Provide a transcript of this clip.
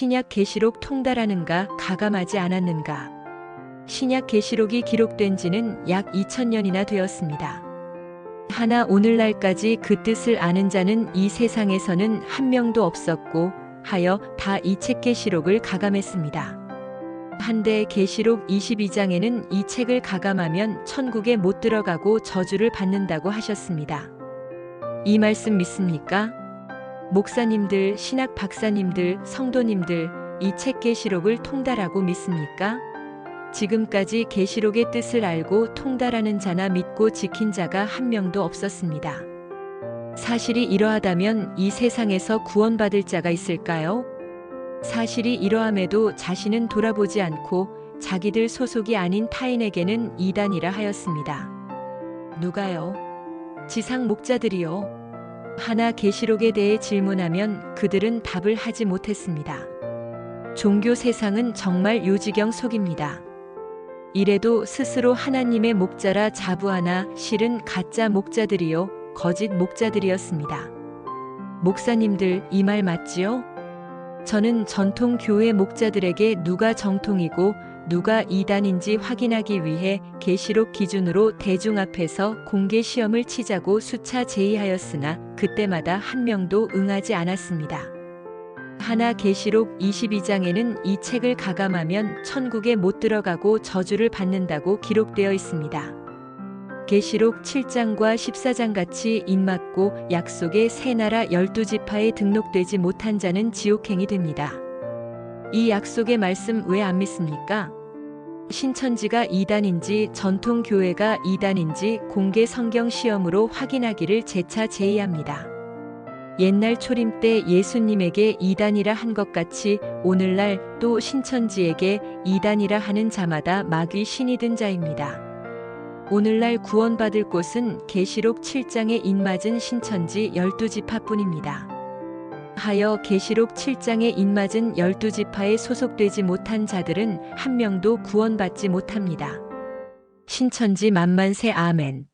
신약 계시록 통달하는가 가감하지 않았는가. 신약 계시록이 기록된 지는 약 2000년이나 되었습니다. 하나 오늘날까지 그 뜻을 아는 자는 이 세상에서는 한 명도 없었고 하여 다 이 책 계시록을 가감했습니다. 한데 계시록 22장에는 이 책을 가감하면 천국에 못 들어가고 저주를 받는다고 하셨습니다. 이 말씀 믿습니까? 목사님들, 신학 박사님들, 성도님들 이 책 계시록을 통달하고 믿습니까? 지금까지 계시록의 뜻을 알고 통달하는 자나 믿고 지킨 자가 한 명도 없었습니다. 사실이 이러하다면 이 세상에서 구원받을 자가 있을까요? 사실이 이러함에도 자신은 돌아보지 않고 자기들 소속이 아닌 타인에게는 이단이라 하였습니다. 누가요? 지상 목자들이요. 하나 계시록에 대해 질문하면 그들은 답을 하지 못했습니다. 종교 세상은 정말 요지경 속입니다. 이래도 스스로 하나님의 목자라 자부하나 실은 가짜 목자들이요 거짓 목자들이었습니다. 목사님들 이 말 맞지요? 저는 전통 교회 목자들에게 누가 정통이고 누가 이단인지 확인하기 위해 계시록 기준으로 대중 앞에서 공개 시험을 치자고 수차 제의하였으나 그때마다 한 명도 응하지 않았습니다. 하나 계시록 22장에는 이 책을 가감하면 천국에 못 들어가고 저주를 받는다고 기록되어 있습니다. 계시록 7장과 14장 같이 입맞고 약속의 새 나라 열두 지파에 등록되지 못한 자는 지옥행이 됩니다. 이 약속의 말씀 왜 안 믿습니까? 신천지가 이단인지 전통 교회가 이단인지 공개 성경 시험으로 확인하기를 재차 제의합니다. 옛날 초림 때 예수님에게 이단이라 한 것 같이 오늘날 또 신천지에게 이단이라 하는 자마다 마귀 신이 든 자입니다. 오늘날 구원받을 곳은 계시록 7장에 인맞은 신천지 12지파뿐입니다. 하여 계시록 7장에 인맞은 12지파에 소속되지 못한 자들은 한 명도 구원받지 못합니다. 신천지 만만세 아멘.